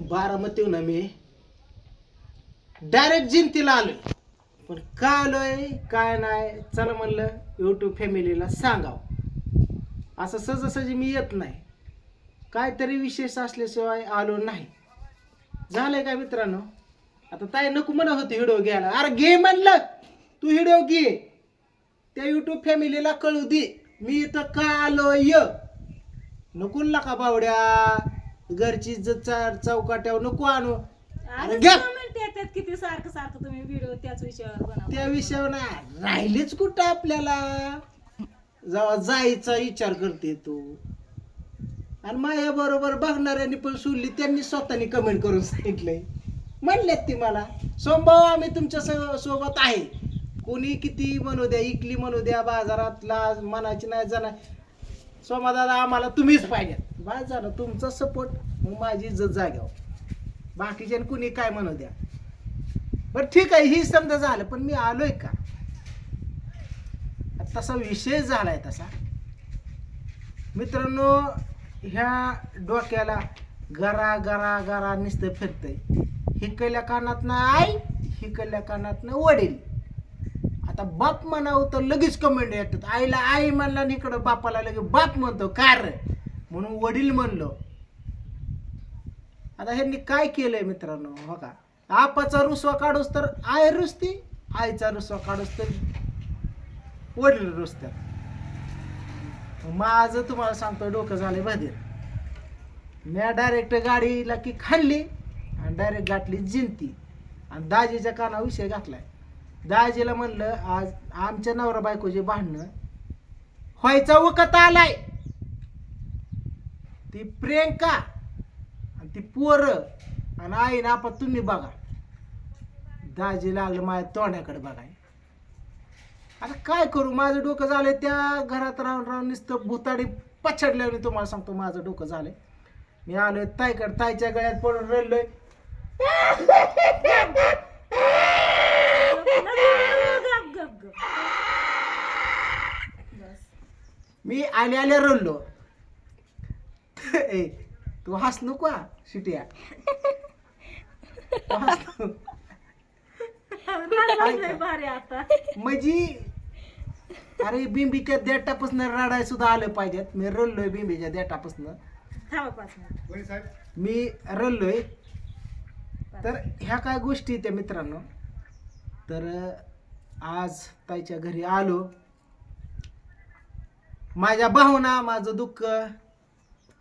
बारामतीहून मी direct जिंतीला आलोय. पण का आलोय काय नाही चला म्हणलं यूट्यूब फॅमिलीला सांगावं. असं सहजासहजी मी येत नाही. काहीतरी विशेष असल्याशिवाय आलो नाही. झालंय का मित्रांनो? आता ताई नको म्हणत होती व्हिडिओ घ्यायला. अरे घे म्हणलं. तू व्हिडिओ घे. त्या यूट्यूब फॅमिलीला कळू दे. मी इथं का आलोय? नको का बावड्या. घरची इज्जत चार चौकाट्यावर नको आणू. अरे घ्या. comment येतात किती सारखं सारखं तुम्ही व्हिडिओ त्याच विषयावर बनवा त्या विषयावर नाही. राहिलेच कुठं आपल्याला? जेव्हा जायचा विचार करते तू. आणि माझ्या बरोबर बघणाऱ्यांनी पण सोडली त्यांनी स्वतःनी कमेंट करून सांगितलंय. म्हणलेत ती मला सोमभाऊ आम्ही तुमच्या सो- सोबत आहे. कोणी किती म्हणू द्या इकली म्हणू द्या बाजारातला मनाची नाही जाणार सोमादादा आम्हाला तुम्हीच पाहिजे बस झालं तुमचा सपोर्ट मग माझी इज्जत जाग्यावर. बाकीच्या कुणी काय म्हणू द्या. बरं ठीक आहे ही समजा झालं पण मी आलोय का? तसा विषय झालाय तसा. मित्रांनो ह्या डोक्याला गरा गरा गरा नुसतं फिरतंय. हिकल्या कानात ना आई हिकल्या कानात ना वडील. आता बाप म्हणावं तर लगेच कमेंट येतात. आईला आई म्हणला इकडं बापाला लगेच बाप म्हणतो. कार म्हणून वडील म्हणलं. आता ह्यांनी काय केलंय मित्रांनो हो का? आपाचा रुसवा काढूस तर आय रुसती आईचा रुसवा काढूस तर वडील रुसतात. माझं तुम्हाला सांगतो डोकं झालंय बधीर म्या डायरेक्ट गाडीला की खाल्ली आणि डायरेक्ट गाठली जिंती. आणि दाजीच्या काना विषय घातलाय. दाजीला म्हणलं आज आमच्या नवरा बायकोचे भांडणं व्हायचा वकत आलाय. ती प्रियंका आणि ती पोरं आणि आई ना आपण तुम्ही बघा. दाजी लागलं माझ्या तोंडाकडे बघाय. आता काय करू? माझं डोकं झालंय त्या घरात राहून राहून नुसतं भुताडी पछडल्याने तुम्हाला सांगतो माझं डोकं झालंय. मी आलोय ताईकडे ताईच्या गळ्यात पडून रडलोय. मी आले आले रडलो. ए तू हस नको शिट्या. म्हणजे अरे बिंबीच्या देटापासून रडाय सुद्धा आलं पाहिजेत. मी रडलोय बिंबीच्या देटापासून. मी रडलोय. तर ह्या काय गोष्टी त्या मित्रांनो? तर आज ताईच्या घरी आलो. माझ्या भावना माझं दुःख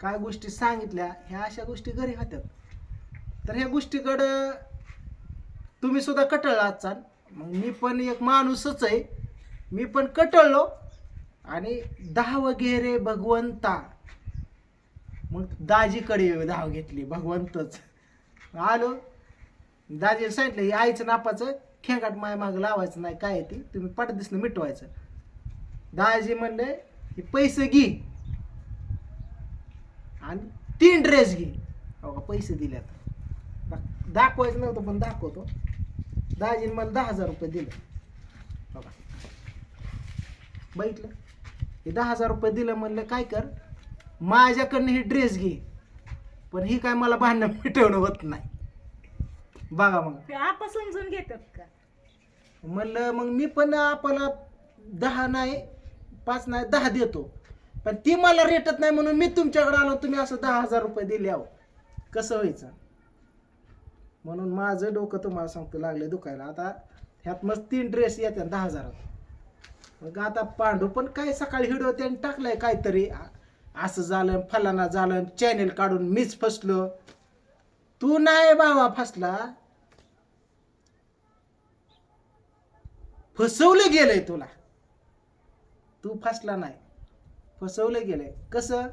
काय गोष्टी सांगितल्या ह्या अशा गोष्टी घरी होत्यात तर ह्या गोष्टीकडं तुम्ही सुद्धा कटळला आजचाल. मग मी पण एक माणूसच आहे. मी पण कटळलो आणि दहा वगैरे भगवंता. मग दाजीकडे धाव घेतली भगवंतच. आलो. दाजीला सांगितलं हे आईचं नापाचं खेंगाट माय माग लावायचं नाही काय आहे ते? तुम्ही पटदिसनं मिटवायचं. दाजी म्हणले हे पैसे घे. आणि तीन ड्रेस घे. हो का पैसे दिल्यात? दाखवायचं नव्हतं पण दाखवतो. दाजीने मला दहा हजार रुपये दिले. हो का? बघितलं? हे दहा हजार रुपये दिलं म्हणलं काय कर? माझ्याकडनं ही ड्रेस घे. पण ही काय मला भांडणं मिटवणं होत नाही. बघा मग. ते आपा समजून घेतात का? म्हणलं मग मी पण आपल्याला दहा नाही पाच नाही दहा देतो. पण ती मला रेटत नाही म्हणून मी तुमच्याकडे आलो तुम्ही असं दहा हजार रुपये दिले आहो कसं व्हायचं? म्हणून माझं डोकं तुम्हाला सांगतो लागले दुखायला. आता ह्यात मस्त तीन ड्रेस येतात दहा हजारात. मग आता पांडू पण काय सकाळी हिडो त्याने टाकलाय काहीतरी. असं झालं फलाना झालं चॅनेल काढून मीच फसलो. तू नाही बाबा फसला. फसवलं गेलंय तुला. तू फसला नाही. फसवलं गेलंय कसं?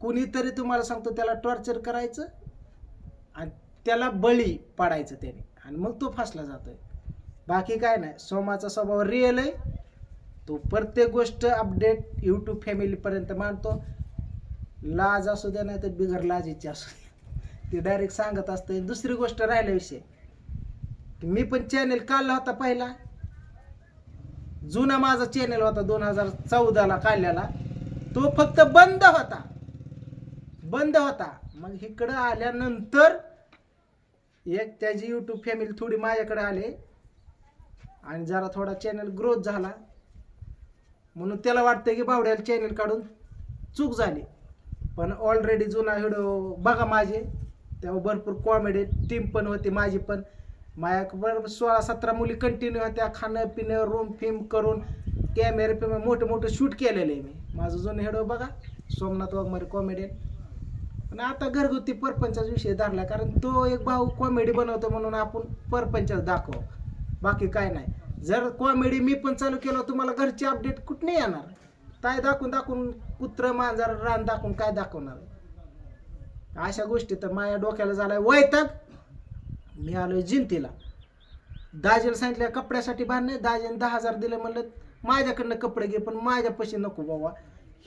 कुणीतरी तुम्हाला सांगतो त्याला टॉर्चर करायचं आणि त्याला बळी पाडायचं त्याने. आणि मग तो फसला जातोय. बाकी काय नाही. सोमाचा स्वभाव रिअल आहे. तो प्रत्येक गोष्ट अपडेट यूट्यूब फॅमिलीपर्यंत मांडतो. लाज असू द्या नाही तर बिगर लाजेची असू द्या. ते डायरेक्ट सांगत असते दुसरी गोष्ट राहिल्याविषयी. मी पण चॅनेल काढला होता पहिला. जुना माझा चॅनल होता दोन हजार चौदाला काढलेला. तो फक्त बंद होता. बंद होता. मग इकडं आल्यानंतर एक त्याची यूट्यूब फॅमिली थोडी माझ्याकडे आले. आणि जरा थोडा चॅनल ग्रोथ झाला. म्हणून त्याला वाटतं की बावड्याला चॅनल काढून चूक झाली. पण ऑलरेडी जुना व्हिडिओ बघा माझे. तेव्हा भरपूर कॉमेडी टीम पण होती माझी पण. माझ्याबरोबर सोळा सतरा मुली कंटिन्यू होत्या खाणं पिणं रूम फिम करून कॅमेरे फिम मोठं मोठं शूट केलेलं आहे मी. माझं जुनं हेडो बघा सोमनाथ वाघमारे कॉमेडियन पण आता घरगुती परपंचाचा विषय धरला कारण तो एक भाऊ कॉमेडी बनवतो म्हणून आपण परपंचाच दाखव बाकी काय नाही. जर कॉमेडी मी पण चालू केलं तुम्हाला घरची अपडेट कुठं नाही येणार. काय दाखवून दाखवून कुत्र मांजर रान दाखवून काय दाखवणार? अशा गोष्टी तर माझ्या डोक्याला झालाय. वैताग! मी आलोय जिंतीला. दाजीला सांगितलं कपड्यासाठी बांधणे दाजीने दहा हजार दिले म्हणलं माझ्याकडनं कपडे घे पण माझ्यापाशी नको बाबा.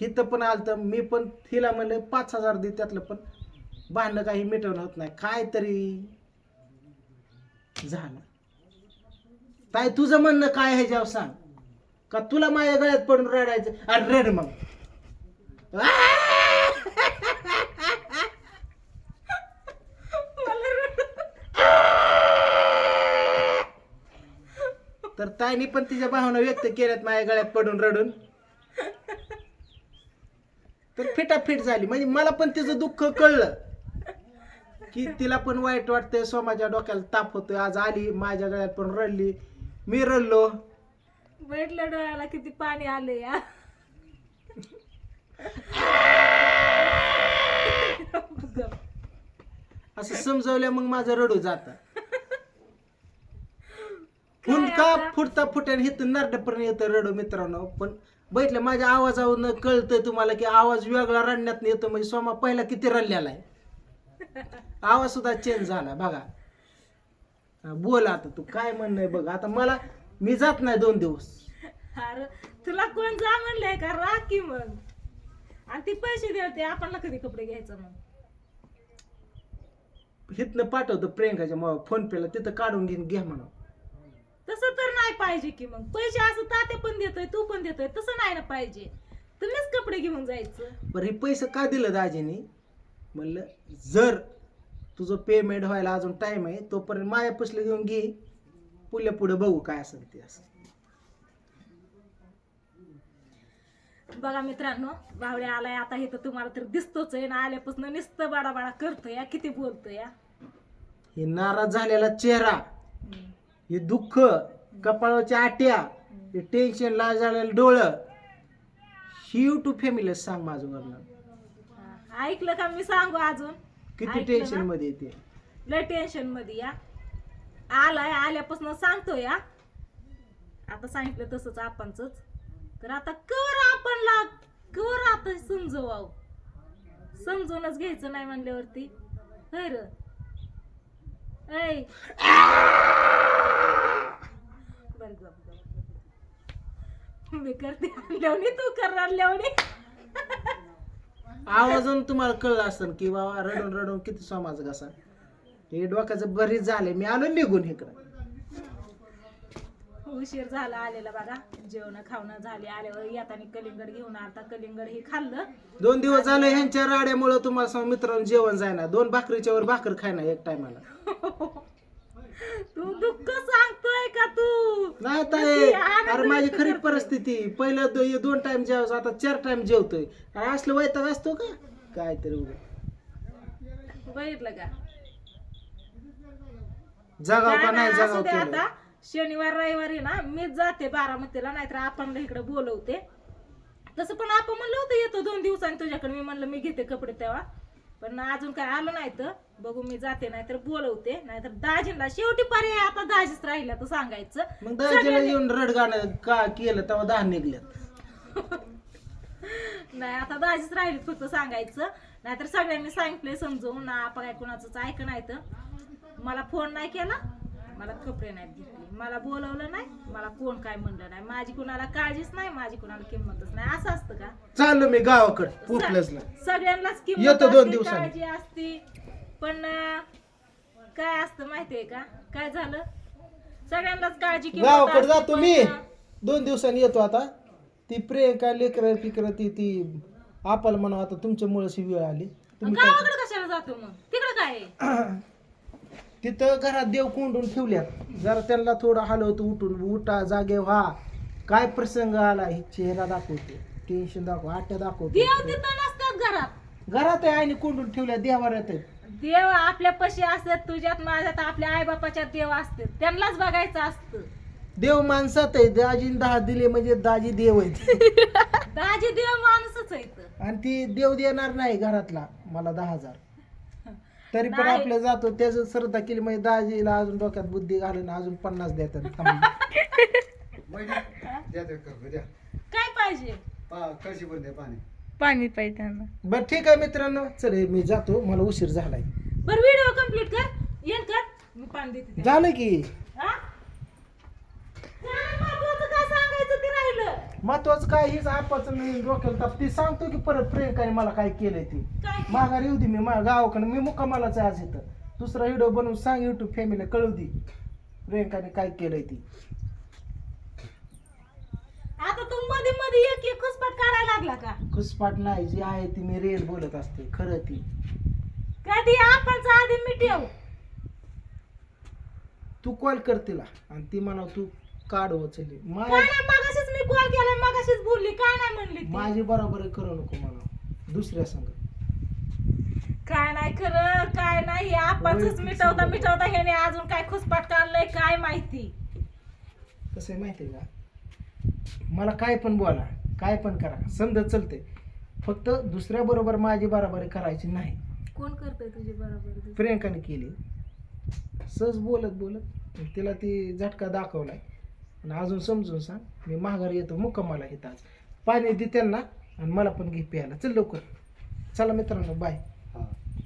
हिथं पण आलं तर मी पण हिला म्हणलं पाच हजार दे त्यातलं पण. भांडणं काही मिटवणं होत नाही काय तरी झालं. ताई तुझं म्हणणं काय आहे जेव्हा सांग. का तुला माझ्या गळ्यात पडून रडायचं? अरे रड मग. तर ताईने पण तिच्या भावना व्यक्त केल्यात माझ्या गळ्यात पडून रडून. तर फिटाफिट झाली. म्हणजे मला पण तिचं दुःख कळलं की तिला पण वाईट वाटतंय सोमाच्या डोक्याला ताप होतोय. आज आली माझ्या गळ्यात पण रडली. मी रडलो. बैठलं डोळ्याला किती पाणी आले या. असं समजवल्या मग माझं रडू जात. आता? फुटता फुट्याने इथं नरड्यापर्यंत येतं रडू मित्रांनो. पण बैठलं माझ्या आवाजावरून कळतंय तुम्हाला की आवाज वेगळा रडण्यात येतो. म्हणजे सोमा पहिला किती रडलेला आहे? आवाज सुद्धा चेंज झाला. बघा. बोल आता तू. काय म्हणणं बघ. आता मला मी जात नाही दोन दिवस. अरे तुला कोण जा म्हणलंय का? राख मग. आणि ती पैसे देते. आपल्याला कधी कपडे घ्यायचं मग? हिथनं पाठवतो प्रियंकाच्या फोन पेला तिथं काढून घेऊन घ्या म्हणा तसं तर नाही पाहिजे की मग. पैसे असं तात्या पण देतोय तू पण देतोय तसं नाही ना पाहिजे. तुम्हीच कपडे घेऊन जायचं. बरं हे पैसे का दिलं दाजीने? म्हणलं जर तुझं पेमेंट व्हायला अजून टाइम आहे तोपर्यंत माया पुसले घेऊन घे. पुढल्या पुढे बघू काय असेल ते असं. बघा मित्रांनो बावड्या आलाय आता हे तर तुम्हाला तर दिसतोच आहे ना आल्यापासून नुसतं बाडा बाडा करतोय या किती बोलतोय या. हे नाराज झालेला चेहरा. हे दुःख कपाळाच्या आट्या हे टेन्शन लाज झालेलं डोळं. ही युट्यूब फॅमिली सांग माझं वरनं. हा, ऐकलं का मी सांगू अजून? किती ऐकलं टेन्शन ना? मध्ये येते? लय टेन्शनमध्ये या. आलाय आल्यापासून सांगतोय या आता सांगितलं तसंच आपणच तर आता कवर आपण ला कवर आता समजू आहो समजूनच घ्यायचं नाही म्हणल्यावरती. होय र. ऐ. बरं गप, गप, गप. मी करते. आणल्यावणी तू कर आणल्यावणी आवाजून तुम्हाला कळलं असेल की बाबा रडून रडून किती समाज कसा हे डोक्याचं बरीच झाले. मी आलो निघून इकडं. उशीर झाला आलेला बघा. जेवण खावणं झाले. आल्यावर येताना कलिंगड घेऊन आता कलिंगड हे खाल्लं. दोन दिवस झाले ह्यांच्या राड्यामुळे तुम्हाला सांग मित्रांनो जेवण जायना दोन भाकरीच्या वर भाकर खायना एक टायमाला तू दुःख का तू? नाही ताई अरे माझी खरी. परिस्थिती पहिलं दो- दोन टाइम जेवायचो आता चार टाइम जेवतोय. अरे असलं वैताग असतो का? काय तरी उगाच. बघितलं का? जगाव का काय नाही जगाव केलं? आता. शनिवार रविवारी ना मीच जाते बारामतीला नाहीतर आपण इकडे बोलवते. तसं पण आपण म्हणलं होतं येतो दोन दिवसांनी तुझ्याकडे. मी म्हणलं मी घेते कपडे तेव्हा. पण अजून काय आलं नाही तर बघू मी जाते नाहीतर बोलवते नाहीतर दाजीला शेवटी पर्याय आता दाजीच राहिला तर सांगायचं. मग दाजीला येऊन रड गाणं का केलं? तेव्हा दहा निघल्यात. नाही आता दाजीच राहिली फक्त सांगायचं. नाहीतर सगळ्यांनी सांगितलंय समजवून ना आपण काय कोणाचं ऐक नाही तर. मला फोन नाही केला. मला कपडे नाहीत घेतले. मला बोलवलं नाही मला कोण काय म्हणलं नाही. माझी कुणाला काळजीच नाही माझी कुणाला किंमतच नाही. असं असतं का? चाललो मी गावाकडे पुटलंच ना स- सगळ्यांनाच किंमत येतो दोन असते, दिवसांनी. काळजी असते. पण अं, काय असतं माहितीये का? काय झालं? सगळ्यांनाच काळजी किंमत गावाकडे असते, जातो पण, मी अं, दोन दिवसांनी येतो आता. ती प्रियंका लेकर फिकर ती ती आपल म्हणा आता तुमच्यामुळे वेळ आली. तुम्ही काय गावाकडे कशाला जातो मग? तिकडे काय आहे? तिथं घरात देव कोंडून ठेवल्यात. जरा त्यांना थोडं हलवतो उठून उठा जागे व्हा. काय प्रसंग आला? हे चेहरा दाखवते. टेन्शन दाखव आट्या देव दाखवते तिथं नसतात घरात. घरात आहे आणि कोंडून ठेवल्या देवाऱ्यात आहेत. देव आपल्या पशी असतात तुझ्यात माझ्यात आपल्या आई बापाच्यात देव असतात. त्यांनाच बघायचं असतं. देव माणसात आहे. दाजी दहा दिले म्हणजे दाजी देव आहेत. दाजी देव माणूसच आहे. आणि ती देव देणार नाही घरातला. मला दहा हजार. तरी पण नाही. आपलं जातो त्याचं श्रद्धा केली म्हणजे दाजीला अजून डोक्यात बुद्धी घालून अजून पन्नास देतात थांब. द्या ते कप, द्या. काय पाहिजे? पा कळशी पण द्या पाणी. पाणी पाहिजे त्यांना. बरं ठीक आहे मित्रांनो. चल मी जातो. मला उशीर झालाय. बरं व्हिडिओ कंप्लीट कर. येण कर. मी पाणी देते त्याला. झालं की. हा? काय महत्वाचं काय सांगायचं ते राहिलं? महत्वाचं काय हीच आपाचं मी डोक्याला ताप ती सांगतो की परत प्रियंकाने मला काय केलंय ती. माघार येऊ दे मी माझ्या गावाकडे. मी मुक्कामालाच आहे आज इथं. दुसरा व्हिडिओ बनवून सांग युट्यूब फॅमिलीला कळू दे. प्रियंकाने काय केलंय ती. आता तू मध्ये मध्ये एक एक घुसपाट काढायला लागला का? घुसपाट नाही जी आहे ती मी रेड बोलत असते खरं ती. कधी आपणच आधी मिटेव तू कॉल कर तिला आणि ती म्हणा तू काढ उचलली काय मा- नाही मगाशीच मी कॉल केला मगाशीच बोलली काय नाही म्हणली ती. माझी बरोबर करू नको मला दुसऱ्या संग. काय नाही खरं काय नाही. आपणच मिटवता मिटवता ह्याने अजून काय खुसपाट काढलंय काय माहिती? कसं आहे माहिती आहे का? मला काय पण बोला काय पण करा. समजा चलते फक्त दुसऱ्या बरोबर माझी बरोबरी करायची नाही. कोण करतोय तुझी बरोबर प्रियंकाने केली. सहज बोलत बोलत तिला ती झटका दाखवलाय. आणि अजून समजून सांग मी माघारी येतो मुक्कामाला येत आज. पाणी दे त्यांना आणि मला पण घे प्यायला. चल लवकर. चला मित्रांनो बाय